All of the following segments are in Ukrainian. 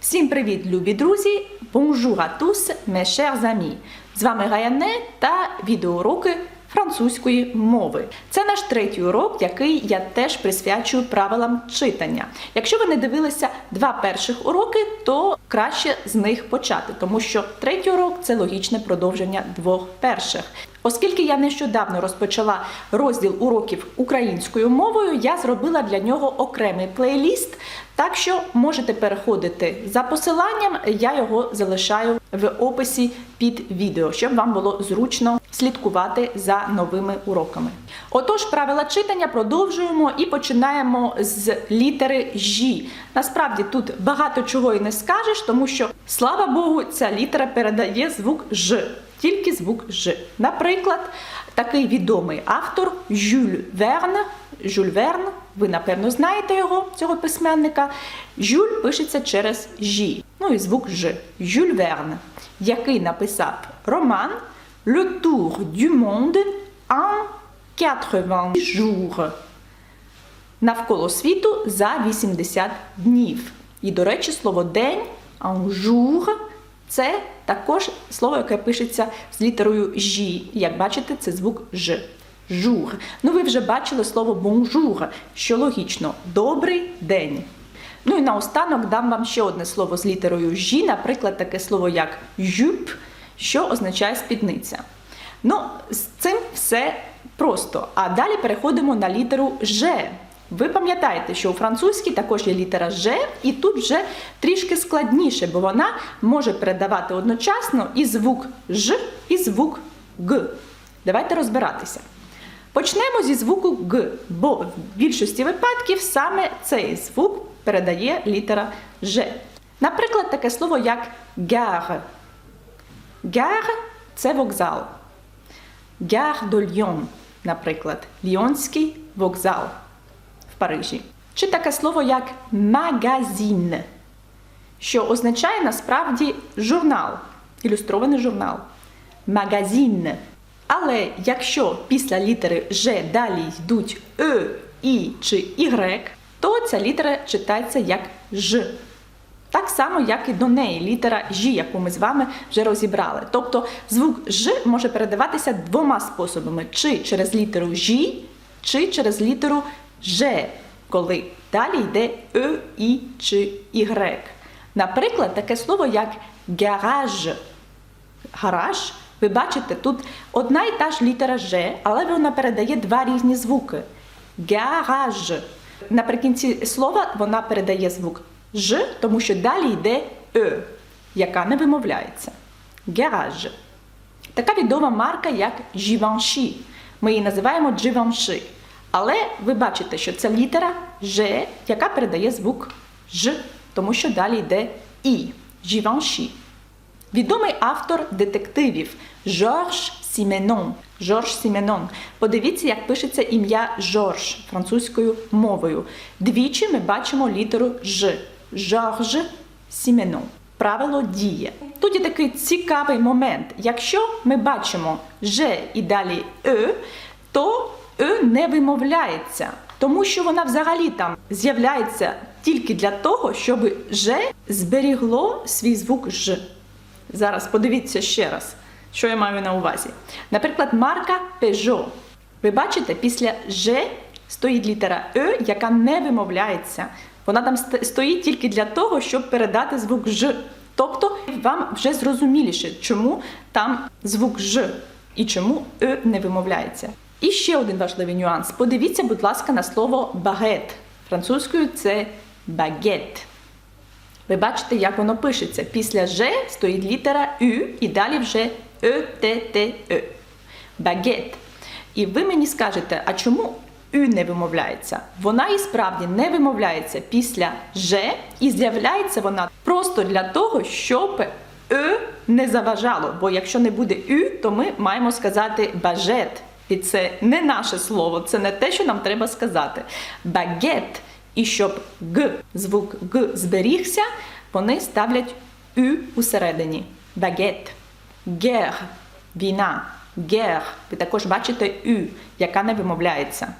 Всім привіт, любі друзі! Bonjour à tous, mes! З вами Гаяне та відеоуроки французької мови. Це наш третій урок, який я теж присвячую правилам читання. Якщо ви не дивилися два перших уроки, то краще з них почати, тому що третій урок це логічне продовження двох перших. Оскільки я нещодавно розпочала розділ уроків українською мовою, я зробила для нього окремий плейліст. Так що можете переходити за посиланням, я його залишаю в описі під відео, щоб вам було зручно слідкувати за новими уроками. Отож, правила читання продовжуємо і починаємо з літери Ж. Насправді тут багато чого і не скажеш, тому що, слава Богу, ця літера передає звук Ж, тільки звук Ж. Наприклад, такий відомий автор Жюль Верн. Жюль Верн, ви напевно знаєте його, цього письменника. Жюль пишеться через Ж, ну і звук Ж. Жюль Верн, який написав роман Le Tour du Monde en 80 jours. Навколо світу за 80 днів. І, до речі, слово день en jour це також слово, яке пишеться з літерою Ж. Як бачите, це звук Ж. Жур. Ну, ви вже бачили слово бонжур, що логічно добрий день. Ну і наостанок дам вам ще одне слово з літерою Ж, наприклад, таке слово як жюп, що означає спідниця. Ну, з цим все просто. А далі переходимо на літеру Ж. Ви пам'ятаєте, що у французькій також є літера Ж, і тут вже трішки складніше, бо вона може передавати одночасно і звук Ж, і звук Г. Давайте розбиратися. Почнемо зі звуку Г, бо в більшості випадків саме цей звук передає літера Ж. Наприклад, таке слово як гар. Гар це вокзал. Гар до Льйон, наприклад, Ліонський вокзал Парижі. Чи таке слово як магазин, що означає насправді журнал, ілюстрований журнал. Магазин. Але якщо після літери Ж далі йдуть Е, І чи Y, то ця літера читається як Ж. Так само, як і до неї літера Ж, яку ми з вами вже розібрали. Тобто звук Ж може передаватися двома способами: чи через літеру Ж, чи через літеру Ж, коли далі йде Е, І чи Y. Наприклад, таке слово як гараж. Гараж. Ви бачите, тут одна і та ж літера Ж, але вона передає два різні звуки. Гараж. Наприкінці слова вона передає звук Ж, тому що далі йде Е, яка не вимовляється. Гараж. Така відома марка, як Givenchy. Ми її називаємо Givenchy. Але ви бачите, що це літера Ж, яка передає звук Ж, тому що далі йде І. Givenchy. Відомий автор детективів Жорж Сіменон. Жорж Сіменон. Подивіться, як пишеться ім'я Жорж французькою мовою. Двічі ми бачимо літеру Ж. Жорж Сіменон. Правило діє. Тут є такий цікавий момент. Якщо ми бачимо Ж і далі Е, то Е не вимовляється, тому що вона взагалі там з'являється тільки для того, щоб Ж зберігло свій звук Ж. Зараз подивіться ще раз, що я маю на увазі. Наприклад, марка Peugeot. Ви бачите, після Ж стоїть літера Е, яка не вимовляється. Вона там стоїть тільки для того, щоб передати звук Ж. Тобто вам вже зрозуміліше, чому там звук Ж і чому Е не вимовляється. І ще один важливий нюанс. Подивіться, будь ласка, на слово багет. Французькою це багет. Ви бачите, як воно пишеться. Після Ж стоїть літера Ю і далі вже Е, Т, Т, Е. Багет. І ви мені скажете, а чому Ю не вимовляється? Вона і справді не вимовляється після Ж, і з'являється вона просто для того, щоб Е не заважало. Бо якщо не буде Ю, то ми маємо сказати бажет. І це не наше слово, це не те, що нам треба сказати. Багет. І щоб Г, звук Г зберігся, вони ставлять Ю усередині. Багет. Гер. Війна. Гер. Ви також бачите Ю, яка не вимовляється.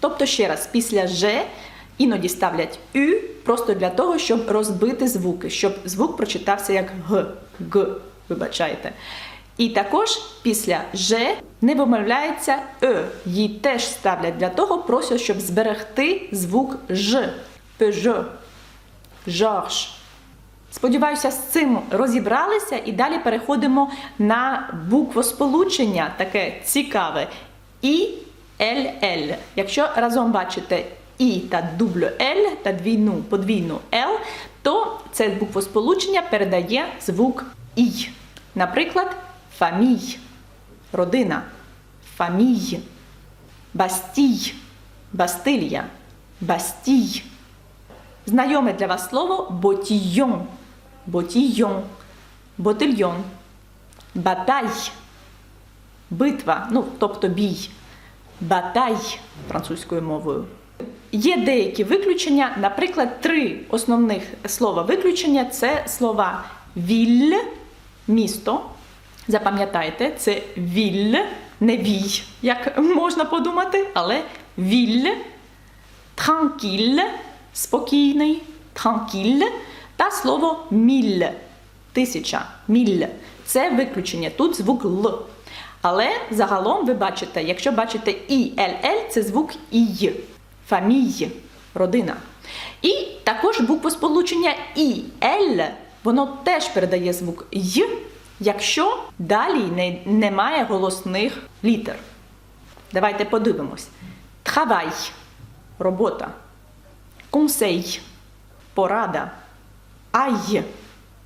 Тобто, ще раз, після Ж іноді ставлять ю просто для того, щоб розбити звуки, щоб звук прочитався як г, г, вибачайте. І також після ж не вимовляється е. Її теж ставлять для того, просто щоб зберегти звук ж. Peugeot, Жорж. Сподіваюся, з цим розібралися і далі переходимо на буквосполучення, таке цікаве. І ЛЛ. Якщо разом бачите І та дублю Л та двійну подвійну Л, то це буквосполучення передає звук І. Наприклад, фамій, родина, фамій, бастій, бастилія, бастій. Знайоме для вас слово ботійон, ботійон, ботильйон, батай, битва, ну тобто бій, батай французькою мовою. Є деякі виключення, наприклад, три основних слова виключення це слова віль, місто. Запам'ятайте, це віль, не вій, як можна подумати, але віль, транкіль, спокійний, транкіль, та слово міль, тисяча, міль. Це виключення. Тут звук Л. Але загалом ви бачите, якщо бачите і ЛЛ, це звук І. Фамій, родина. І також буквосполучення І Л, воно теж передає звук Й, якщо далі не, немає голосних літер. Давайте подивимось. Травай робота. Консей порада. Ай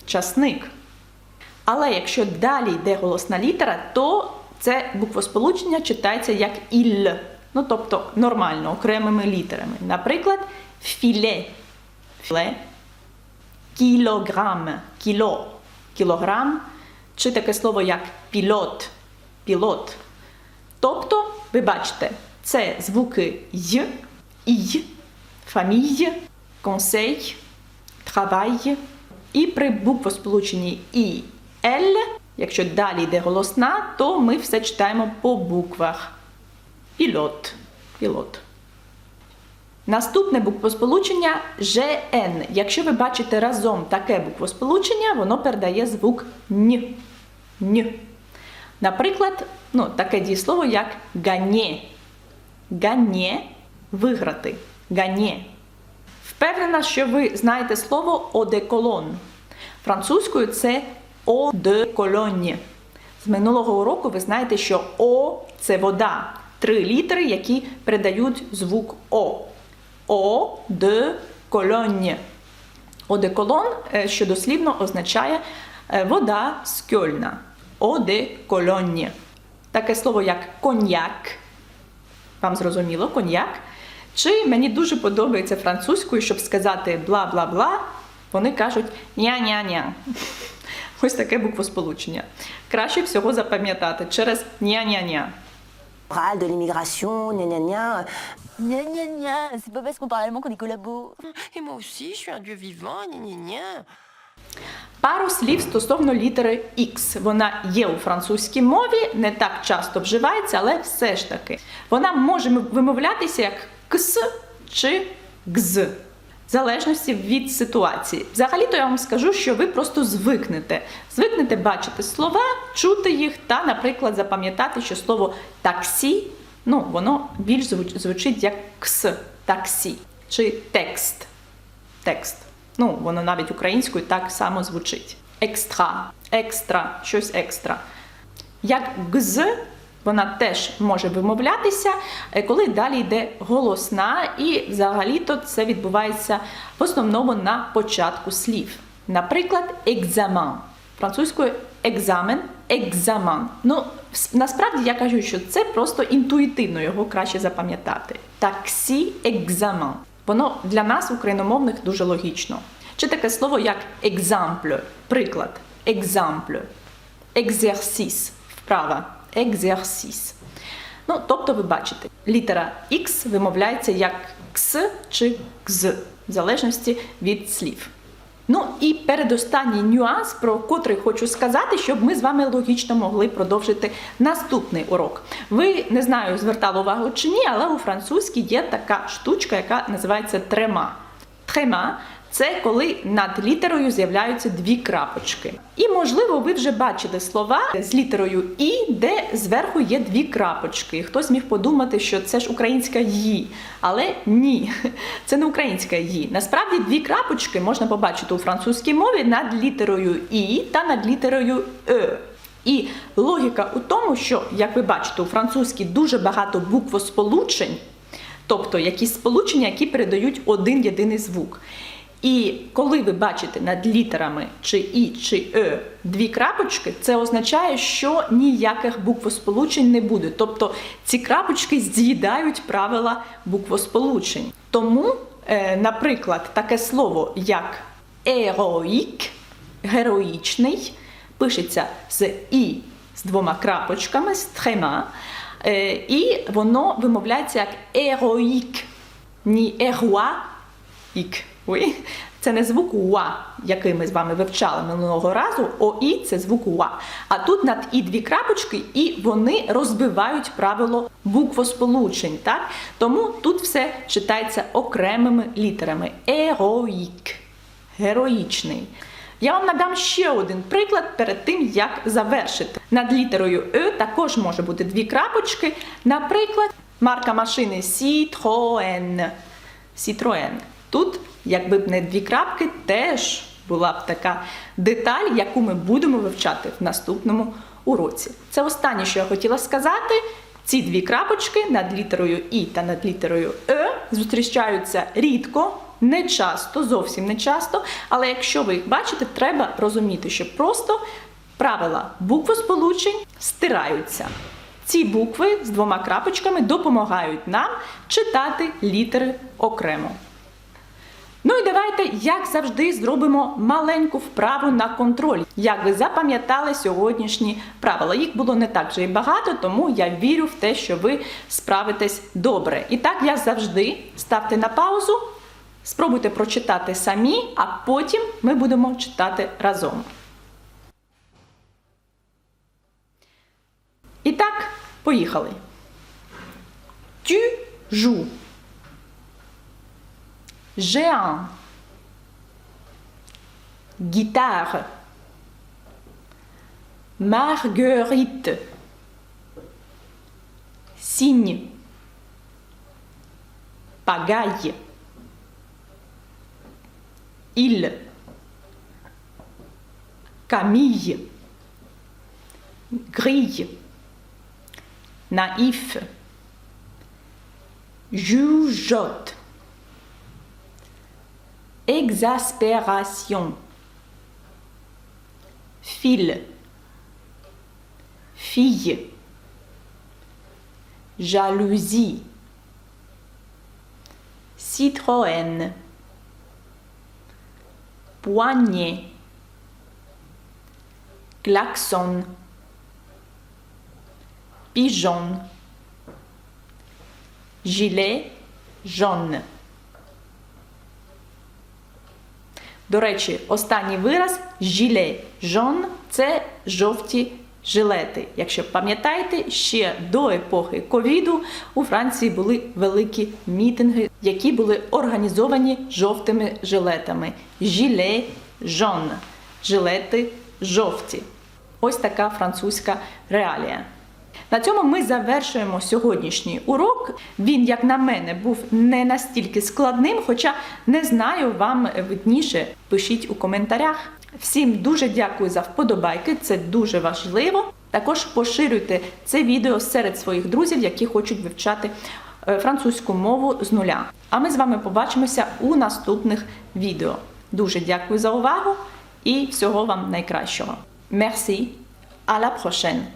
часник. Але якщо далі йде голосна літера, то це буквосполучення читається як іль. Ну, тобто нормально, окремими літерами. Наприклад, філе, філе, кілограм, кіло, кілограм, чи таке слово як пілот, пілот. Тобто, ви бачите, це звуки й, і, фаміль, консей, travail. І при буквосполученні і Л, якщо далі йде голосна, то ми все читаємо по буквах. Пілот. Пілот. Наступне буквосполучення ЖН. Якщо ви бачите разом таке буквосполучення, воно передає звук н. н. Наприклад, ну, таке дієслово, як ганє. Ганє виграти. Ганє. Впевнена, що ви знаєте слово одеколон. Французькою це «eau de cologne». З минулого уроку ви знаєте, що О це вода. Три літери, які передають звук О. О de Cologne. Одеколон, е, що дослівно означає е, вода з Кьольна. О де Таке слово як коньяк. Вам зрозуміло, коньяк. Чи мені дуже подобається французькою, щоб сказати бла-бла-бла, вони кажуть ня-ня-ня. Ось таке буквосполучення. Краще всього запам'ятати через ня-ня-ня. De l'immigration, gna gna gna. Gna c'est pas parce qu'on parle allemand qu'on est collabo. Et moi aussi, je suis un dieu vivant, gna gna gna. Пару слів стосовно літери X. Вона є у французькій мові, не так часто вживається, але все ж таки. Вона може вимовлятися як кс чи гз, в залежності від ситуації. Взагалі-то я вам скажу, що ви просто звикнете. Звикнете бачити слова, чути їх та, наприклад, запам'ятати, що слово таксі, ну, воно більш звуч- звучить як кс, таксі, чи текст. Текст. Ну, воно навіть українською так само звучить. Екстра, екстра, щось екстра. Як гз, вона теж може вимовлятися, е, коли далі йде голосна, і взагалі-то це відбувається в основному на початку слів. Наприклад, екзамен. Французькою екзамен, екзамен. Ну, насправді я кажу, що це просто інтуїтивно його краще запам'ятати. Таксі екзамен. Воно для нас, україномовних, дуже логічно. Чи таке слово як екзампль, приклад, екзампль, екзерсіс, вправа, екзерсіс. Ну, тобто, ви бачите, літера X вимовляється як кс чи кз, в залежності від слів. Ну і передостанній нюанс, про котрий хочу сказати, щоб ми з вами логічно могли продовжити наступний урок. Ви не знаю, звертали увагу чи ні, але у французькій є така штучка, яка називається трема. Трема це коли над літерою з'являються дві крапочки. І, можливо, ви вже бачили слова з літерою І, де зверху є дві крапочки. Хтось міг подумати, що це ж українська «ї». Але ні, це не українська «ї». Насправді дві крапочки можна побачити у французькій мові над літерою І та над літерою Е. І логіка у тому, що, як ви бачите, у французькій дуже багато буквосполучень, тобто якісь сполучення, які передають один єдиний звук. І коли ви бачите над літерами чи І, чи Е дві крапочки, це означає, що ніяких буквосполучень не буде. Тобто ці крапочки з'їдають правила буквосполучень. Тому, е, наприклад, таке слово як ероїк, героїчний, пишеться з І з двома крапочками, з трема, е, і воно вимовляється як ероїк, ні еруаїк. Ой, це не звук уа, який ми з вами вивчали минулого разу. ОІ це звук уа. А тут над і дві крапочки, і вони розбивають правило буквосполучень. Так? Тому тут все читається окремими літерами. Ероїк. Героїчний. Я вам надам ще один приклад перед тим, як завершити. Над літерою Е також може бути дві крапочки. Наприклад, марка машини Citroën. Citroën. Тут, якби б не дві крапки, теж була б така деталь, яку ми будемо вивчати в наступному уроці. Це останнє, що я хотіла сказати. Ці дві крапочки над літерою І та над літерою Е зустрічаються рідко, не часто, зовсім не часто. Але якщо ви їх бачите, треба розуміти, що просто правила буквосполучень стираються. Ці букви з двома крапочками допомагають нам читати літери окремо. Ну і давайте, як завжди, зробимо маленьку вправу на контроль. Як ви запам'ятали сьогоднішні правила? Їх було не так вже і багато, тому я вірю в те, що ви справитесь добре. І так, як завжди, ставте на паузу, спробуйте прочитати самі, а потім ми будемо читати разом. І так, поїхали. Tu joues. Un. Guitare. Marguerite. Cygne. Pagaille. Il. Camille. Grille. Naïf. Jugeote. Exaspération. File. Fille. Jalousie. Citroën. Poignée. Klaxon. Pigeon. Gilet jaune. До речі, останній вираз жиле жон це жовті жилети. Якщо пам'ятаєте, ще до епохи ковіду у Франції були великі мітинги, які були організовані жовтими жилетами. Жиле жон. Жилети жовті. Ось така французька реалія. На цьому ми завершуємо сьогоднішній урок. Він, як на мене, був не настільки складним, хоча не знаю, вам видніше. Пишіть у коментарях. Всім дуже дякую за вподобайки, це дуже важливо. Також поширюйте це відео серед своїх друзів, які хочуть вивчати е, французьку мову з нуля. А ми з вами побачимося у наступних відео. Дуже дякую за увагу і всього вам найкращого. Merci, à la prochaine!